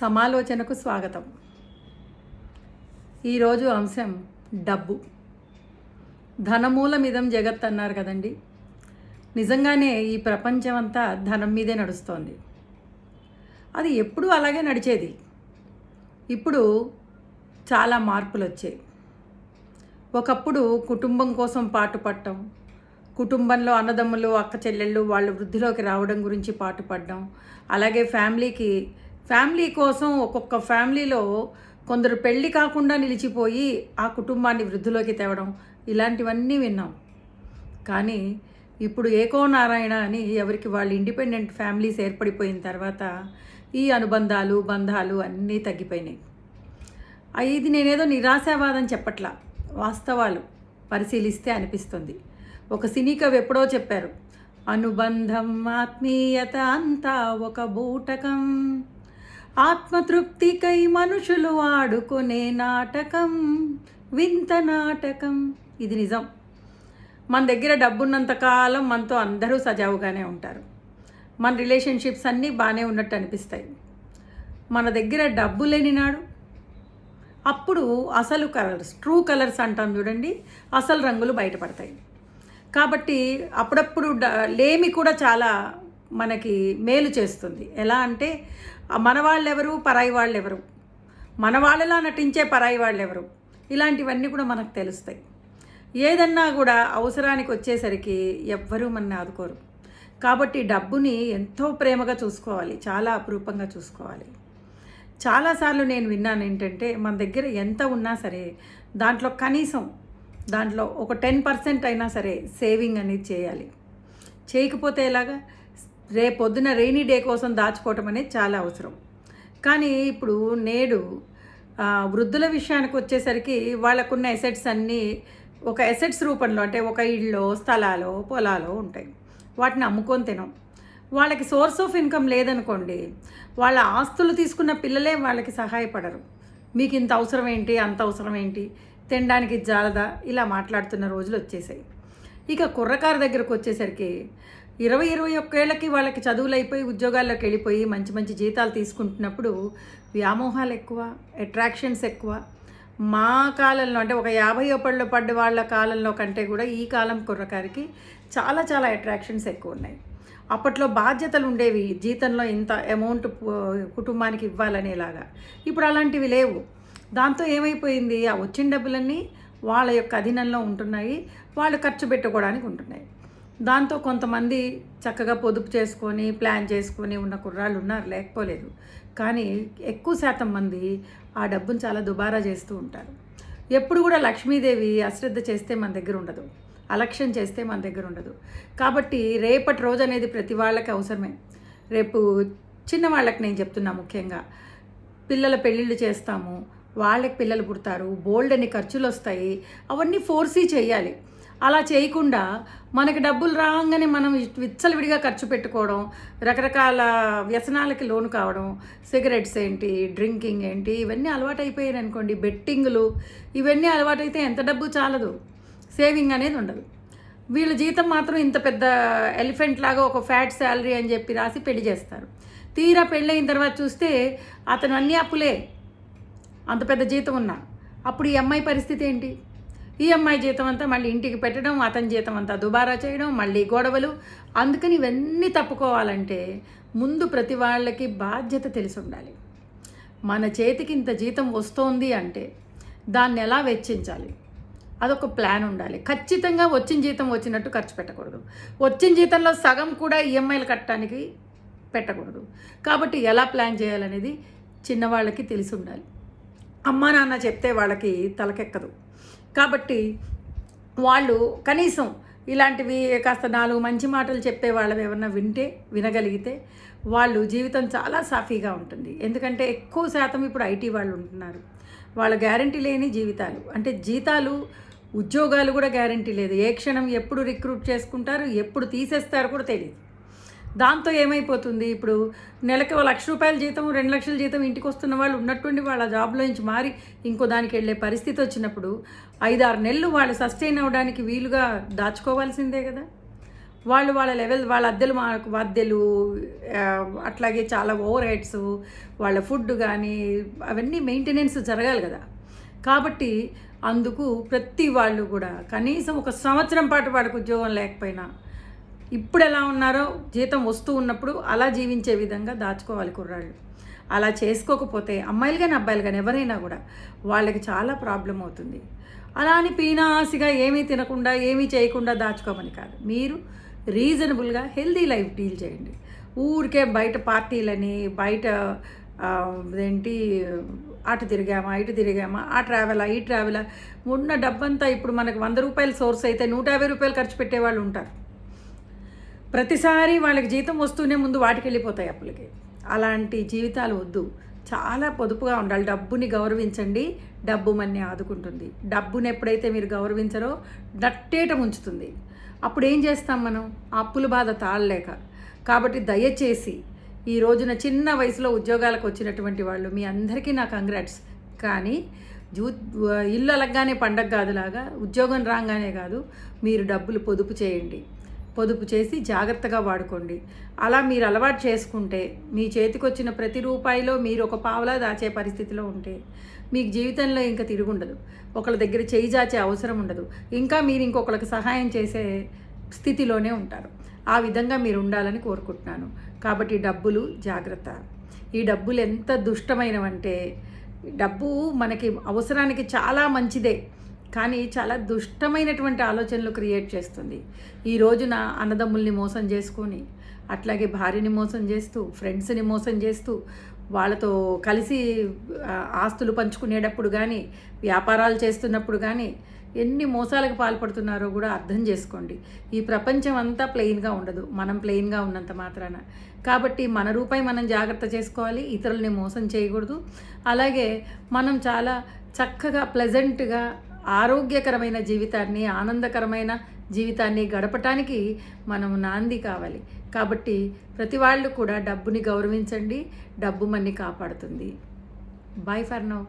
సమాలోచనకు స్వాగతం. ఈరోజు అంశం డబ్బు. ధనమూలమిదం జగత్ అన్నారు కదండి. నిజంగానే ఈ ప్రపంచం అంతా ధనం మీదే నడుస్తోంది. అది ఎప్పుడూ అలాగే నడిచేది. ఇప్పుడు చాలా మార్పులు వచ్చాయి ఒకప్పుడు కుటుంబం కోసం పాటుపడటం కుటుంబంలో అన్నదమ్ములు అక్క చెల్లెళ్ళు వాళ్ళు వృద్ధిలోకి రావడం గురించి పాటుపడడం అలాగే ఫ్యామిలీకి ఫ్యామిలీ కోసం ఒక్కొక్క ఫ్యామిలీలో కొందరు పెళ్ళి కాకుండా నిలిచిపోయి ఆ కుటుంబాన్ని వృద్ధిలోకి తేవడం ఇలాంటివన్నీ విన్నాం. కానీ ఇప్పుడు ఏకో నారాయణ అని ఎవరికి వాళ్ళు ఇండిపెండెంట్ ఫ్యామిలీస్ ఏర్పడిపోయిన తర్వాత ఈ అనుబంధాలు బంధాలు అన్నీ తగ్గిపోయినాయి. ఇది నేనేదో నిరాశావాదం చెప్పట్లా వాస్తవాలు పరిశీలిస్తే అనిపిస్తుంది. ఒక సినీ కవి ఎప్పుడో చెప్పారు అనుబంధం ఆత్మీయత అంతా ఒక బూటకం. ఆత్మతృప్తికై మనుషులు ఆడుకునే నాటకం వింత నాటకం. ఇది నిజం. మన దగ్గర డబ్బున్నంత కాలం మనతో అందరూ సజావుగానే ఉంటారు. మన రిలేషన్షిప్స్ అన్నీ బాగానే ఉన్నట్టు అనిపిస్తాయి. మన దగ్గర డబ్బు లేని నాడు అప్పుడు అసలు కలర్స్ ట్రూ కలర్స్ అంటాం చూడండి అసలు రంగులు బయటపడతాయి. కాబట్టి అప్పుడప్పుడు లేమి కూడా చాలా మనకి మేలు చేస్తుంది. ఎలా అంటే మన వాళ్ళెవరు పరాయి వాళ్ళు ఎవరు మన వాళ్ళలా నటించే పరాయి వాళ్ళు ఎవరు ఇలాంటివన్నీ కూడా మనకు తెలుస్తాయి. ఏదన్నా కూడా అవసరానికి వచ్చేసరికి ఎవ్వరూ మన ఆదుకోరు. కాబట్టి డబ్బుని ఎంతో ప్రేమగా చూసుకోవాలి చాలా అపురూపంగా చూసుకోవాలి. చాలాసార్లు నేను విన్నాను ఏంటంటే మన దగ్గర ఎంత ఉన్నా సరే దాంట్లో కనీసం దాంట్లో ఒక టెన్ పర్సెంట్ అయినా సరే సేవింగ్ అనేది చేయాలి. చేయకపోతే ఎలాగా? రేపొద్దున రెయినీ డే కోసం దాచుకోవటం అనేది చాలా అవసరం. కానీ ఇప్పుడు నేడు వృద్ధుల విషయానికి వచ్చేసరికి వాళ్ళకున్న ఎసెట్స్ అన్నీ ఒక ఎసెట్స్ రూపంలో అంటే ఒక ఇళ్ళో స్థలాలు పొలాలు ఉంటాయి. వాటిని అమ్ముకొని తినం. వాళ్ళకి సోర్స్ ఆఫ్ ఇన్కమ్ లేదనుకోండి వాళ్ళ ఆస్తులు తీసుకున్న పిల్లలే వాళ్ళకి సహాయపడరు. మీకు ఇంత అవసరం ఏంటి అంత అవసరం ఏంటి తినడానికి జాలదా ఇలా మాట్లాడుతున్న రోజులు వచ్చేసాయి. ఇక కుర్రకారు దగ్గరకు వచ్చేసరికి ఇరవై ఇరవై ఒక్కేళ్ళకి వాళ్ళకి చదువులు అయిపోయి ఉద్యోగాల్లోకి వెళ్ళిపోయి మంచి మంచి జీతాలు తీసుకుంటున్నప్పుడు వ్యామోహాలు ఎక్కువ అట్రాక్షన్స్ ఎక్కువ. మా కాలంలో అంటే ఒక యాభై ఒప్పళ్ళు పడ్డ వాళ్ళ కాలంలో కంటే కూడా ఈ కాలం కుర్రకారికి చాలా చాలా అట్రాక్షన్స్ ఎక్కువ ఉన్నాయి. అప్పట్లో బాధ్యతలు ఉండేవి జీతంలో ఇంత అమౌంట్ కుటుంబానికి ఇవ్వాలనేలాగా. ఇప్పుడు అలాంటివి లేవు. దాంతో ఏమైపోయింది? ఆ వచ్చిన డబ్బులన్నీ వాళ్ళ యొక్క అధీనంలో ఉంటున్నాయి. వాళ్ళు ఖర్చు పెట్టుకోవడానికి ఉంటున్నాయి. దాంతో కొంతమంది చక్కగా పొదుపు చేసుకొని ప్లాన్ చేసుకొని ఉన్న కుర్రాళ్ళు ఉన్నారు లేకపోలేదు. కానీ ఎక్కువ శాతం మంది ఆ డబ్బును చాలా దుబారా చేస్తూ ఉంటారు. ఎప్పుడు కూడా లక్ష్మీదేవి అశ్రద్ధ చేస్తే మన దగ్గర ఉండదు. అలక్ష్యం చేస్తే మన దగ్గర ఉండదు. కాబట్టి రేపటి రోజు అనేది ప్రతి వాళ్ళకి అవసరమే. రేపు చిన్న వాళ్ళకి నేను చెప్తున్నా ముఖ్యంగా. పిల్లల పెళ్ళిళ్ళు చేస్తాము. వాళ్ళకి పిల్లలు పుడతారు. బోల్డ్ అని ఖర్చులు వస్తాయి. అవన్నీ ఫోర్సీ చేయాలి. అలా చేయకుండా మనకి డబ్బులు రాగానే మనం విచ్చలవిడిగా ఖర్చు పెట్టుకోవడం రకరకాల వ్యసనాలకి లోను కావడం సిగరెట్స్ ఏంటి డ్రింకింగ్ ఏంటి ఇవన్నీ అలవాటు అయిపోయాయి అనుకోండి బెట్టింగ్లు ఇవన్నీ అలవాటైతే ఎంత డబ్బు చాలదు. సేవింగ్ అనేది ఉండదు. వీళ్ళ జీతం మాత్రం ఇంత పెద్ద ఎలిఫెంట్ లాగా ఒక ఫ్యాట్ శాలరీ అని చెప్పి రాసి పెళ్ళి చేస్తారు. తీరా పెళ్ళయిన తర్వాత చూస్తే అతను అన్ని అప్పులే. అంత పెద్ద జీతం ఉన్నా. అప్పుడు ఈ అమ్మాయి పరిస్థితి ఏంటి? ఈ అమ్మాయి జీతం అంతా మళ్ళీ ఇంటికి పెట్టడం అతని జీతం అంతా దుబారా చేయడం మళ్ళీ గొడవలు. అందుకని ఇవన్నీ తప్పుకోవాలంటే ముందు ప్రతి వాళ్ళకి బాధ్యత తెలిసి ఉండాలి. మన చేతికి ఇంత జీతం వస్తోంది అంటే దాన్ని ఎలా వెచ్చించాలి? అదొక ప్లాన్ ఉండాలి. ఖచ్చితంగా వచ్చిన జీతం వచ్చినట్టు ఖర్చు పెట్టకూడదు. వచ్చిన జీతంలో సగం కూడా ఈఎంఐలు కట్టడానికి పెట్టకూడదు. కాబట్టి ఎలా ప్లాన్ చేయాలనేది చిన్నవాళ్ళకి తెలిసి ఉండాలి. అమ్మా నాన్న చెప్తే వాళ్ళకి తలకెక్కదు. కాబట్టి వాళ్ళు కనీసం ఇలాంటివి కాస్త నాలుగు మంచి మాటలు చెప్పే వాళ్ళవి ఏమన్నా వింటే వినగలిగితే వాళ్ళు జీవితం చాలా సాఫీగా ఉంటుంది. ఎందుకంటే ఎక్కువ శాతం ఇప్పుడు ఐటీ వాళ్ళు ఉంటున్నారు. వాళ్ళ గ్యారంటీ లేని జీవితాలు. అంటే జీతాలు ఉద్యోగాలు కూడా గ్యారంటీ లేదు. ఏ క్షణం ఎప్పుడు రిక్రూట్ చేసుకుంటారు ఎప్పుడు తీసేస్తారు కూడా తెలియదు దాంతో ఏమైపోతుంది? ఇప్పుడు నెలకు లక్ష రూపాయల జీతం రెండు లక్షల జీతం ఇంటికి వస్తున్న వాళ్ళు ఉన్నట్టుండి వాళ్ళ జాబ్లో నుంచి మారి ఇంకో దానికి వెళ్ళే పరిస్థితి వచ్చినప్పుడు ఐదారు నెలలు వాళ్ళు సస్టైన్ అవ్వడానికి వీలుగా దాచుకోవాల్సిందే కదా. వాళ్ళు వాళ్ళ లెవెల్ వాళ్ళ అద్దెలు మా అద్దెలు అట్లాగే చాలా ఓవర్ హెడ్స్ వాళ్ళ ఫుడ్ కానీ అవన్నీ మెయింటెనెన్స్ జరగాలి కదా. కాబట్టి అందుకు ప్రతి వాళ్ళు కూడా కనీసం ఒక సంవత్సరం పాటు వాళ్ళకు ఉద్యోగం లేకపోయినా ఇప్పుడు ఎలా ఉన్నారో జీతం వస్తూ ఉన్నప్పుడు అలా జీవించే విధంగా దాచుకోవాలి కుర్రాళ్ళు. అలా చేసుకోకపోతే అమ్మాయిలు కానీ అబ్బాయిలు కానీ ఎవరైనా కూడా వాళ్ళకి చాలా ప్రాబ్లం అవుతుంది. అలా అని పీనాసిగా ఏమీ తినకుండా ఏమీ చేయకుండా దాచుకోమని కాదు. మీరు రీజనబుల్గా హెల్దీ లైఫ్ డీల్ చేయండి. ఊరికే బయట పార్టీలని బయట ఏంటి అటు తిరిగామా ఇటు తిరిగామా ఆ ట్రావెలా ఈ ట్రావెలా. ఉన్న డబ్బంతా ఇప్పుడు మనకు వంద రూపాయల సోర్స్ అయితే నూట యాభై రూపాయలు ఖర్చు పెట్టేవాళ్ళు ఉంటారు. ప్రతిసారి వాళ్ళకి జీతం వస్తూనే ముందు వాటికి వెళ్ళిపోతాయి అప్పులకి. అలాంటి జీవితాలు వద్దు. చాలా పొదుపుగా ఉండాలి. డబ్బుని గౌరవించండి. డబ్బు మన్ని ఆదుకుంటుంది. డబ్బుని ఎప్పుడైతే మీరు గౌరవించరో దట్టేట ఉంచుతుంది అప్పుడు ఏం చేస్తాం మనం? అప్పుల బాధ తాళలేక. కాబట్టి దయచేసి ఈ రోజున చిన్న వయసులో ఉద్యోగాలకు వచ్చినటువంటి వాళ్ళు మీ అందరికీ నా కంగ్రాట్స్. కానీ జూ ఇల్లు అలగ్గానే పండగ కాదులాగా ఉద్యోగం రాగానే కాదు మీరు డబ్బులు పొదుపు చేయండి. పొదుపు చేసి జాగ్రత్తగా వాడుకోండి. అలా మీరు అలవాటు చేసుకుంటే మీ చేతికొచ్చిన ప్రతి రూపాయిలో మీరు ఒక పావలా దాచే పరిస్థితిలో ఉంటే మీకు జీవితంలో ఇంకా తిరుగుండదు. ఒకళ్ళ దగ్గర చేయి జాచే అవసరం ఉండదు. ఇంకా మీరు ఇంకొకరికి సహాయం చేసే స్థితిలోనే ఉంటారు. ఆ విధంగా మీరు ఉండాలని కోరుకుంటున్నాను. కాబట్టి డబ్బులు జాగ్రత్త. ఈ డబ్బులు ఎంత దుష్టమైనవంటే డబ్బు మనకి అవసరానికి చాలా మంచిదే. కానీ చాలా దుష్టమైనటువంటి ఆలోచనలు క్రియేట్ చేస్తుంది. ఈ రోజున అన్నదమ్ముల్ని మోసం చేసుకొని అట్లాగే భార్యని మోసం చేస్తూ ఫ్రెండ్స్ని మోసం చేస్తూ వాళ్ళతో కలిసి ఆస్తులు పంచుకునేటప్పుడు కానీ వ్యాపారాలు చేస్తున్నప్పుడు కానీ ఎన్ని మోసాలకు పాల్పడుతున్నారో కూడా అర్థం చేసుకోండి. ఈ ప్రపంచం అంతా ప్లెయిన్గా ఉండదు. మనం ప్లెయిన్గా ఉన్నంత మాత్రాన. కాబట్టి మన రూపాయి మనం జాగ్రత్త చేసుకోవాలి. ఇతరుల్ని మోసం చేయకూడదు. అలాగే మనం చాలా చక్కగా ప్లెజెంట్గా ఆరోగ్యకరమైన జీవితాన్ని ఆనందకరమైన జీవితాన్ని గడపటానికి మనం నాంది కావాలి. కాబట్టి ప్రతి వాళ్ళు కూడా డబ్బుని గౌరవించండి డబ్బు మన్ని కాపాడుతుంది. Bye for now